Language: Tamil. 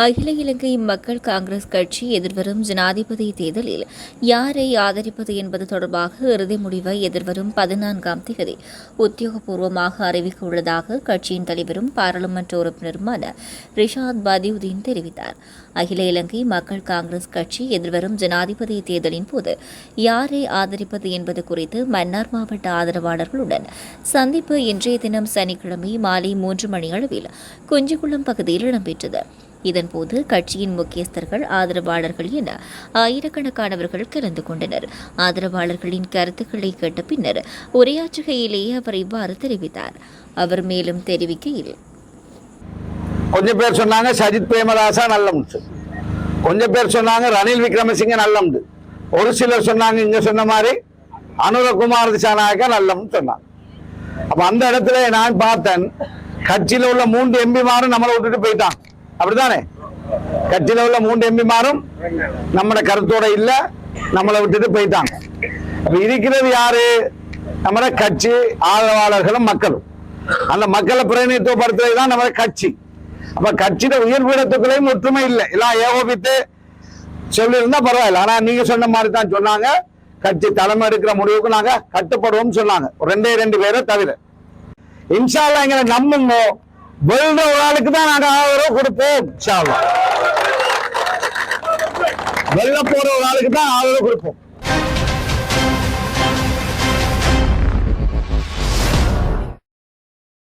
அகில இலங்கை மக்கள் காங்கிரஸ் கட்சி எதிர்வரும் ஜனாதிபதி தேர்தலில் யாரை ஆதரிப்பது என்பது தொடர்பாக இறுதி முடிவை எதிர்வரும் பதினான்காம் தேதி உத்தியோகபூர்வமாக அறிவிக்க உள்ளதாக கட்சியின் தலைவரும் பாராளுமன்ற உறுப்பினருமான ரிஷாத் பதியுதீன் தெரிவித்தார். அகில இலங்கை மக்கள் காங்கிரஸ் கட்சி எதிர்வரும் ஜனாதிபதி தேர்தலின் போது யாரை ஆதரிப்பது என்பது குறித்து மன்னார் மாவட்ட ஆதரவாளர்களுடன் சந்திப்பு இன்றைய தினம் சனிக்கிழமை மாலை மூன்று மணி அளவில் குஞ்சிக்குளம் பகுதியில் இடம்பெற்றது. இதன்போது கட்சியின் முக்கியஸ்தர்கள் ஆதரவாளர்கள் என ஆயிரக்கணக்கானவர்கள் கலந்து கொண்டனர். ஆதரவாளர்களின் கருத்துக்களை கேட்ட பின்னர் உரையாற்றுகையிலேயே அவர் இவ்வாறு தெரிவித்தார். அவர் மேலும் தெரிவிக்கையில் கொஞ்சம் பேர் சொன்னாங்க சஜித் பிரேமதாசா நல்ல முட்டு கொஞ்சம் பேர் சொன்னாங்க ரணில் விக்ரமசிங்க நல்ல முட்டு ஒரு சிலர் சொன்னாங்க இங்க சொன்ன மாதிரி அனுரகுமார் திசாநாயக்கா நல்லம்னு சொன்னாங்க. அப்ப அந்த இடத்துல நான் பார்த்தேன் கட்சியில உள்ள மூன்று எம்பிமாரும் நம்மளை விட்டுட்டு போயிட்டான் அப்படித்தானே? கட்சியில உள்ள மூன்று எம்பிமாரும் நம்மட கருத்தோட இல்ல நம்மளை விட்டுட்டு போயிட்டாங்க. அப்ப இருக்கிறது யாரு? நம்மட கட்சி ஆதரவாளர்களும் மக்களும். அந்த மக்களை பிரதிநிதித்துவப்படுத்துறது தான் நம்ம கட்சி. அப்ப கட்சியில உயர்பீடத்துக்குள்ளேயும் ஒற்றுமை இல்லை. எல்லாம் ஏகோபித்து சொல்லியிருந்தா பரவாயில்ல. ஆனா நீங்க சொன்ன மாதிரி தான் சொன்னாங்க. கட்சி தலைமை எடுக்கிற முடிவுக்கு நாங்க கட்டுப்படுவோம் சொன்னாங்க. ரெண்டே ரெண்டு பேரை தவிர. இன்ஷால்லா எங்களை நம்புங்க. வெல்ற ஒரு ஆளுக்கு தான் நாங்க ஆதரவு கொடுப்போம் வெல்ல போற ஒரு ஆளுக்கு தான் ஆதரவு கொடுப்போம்.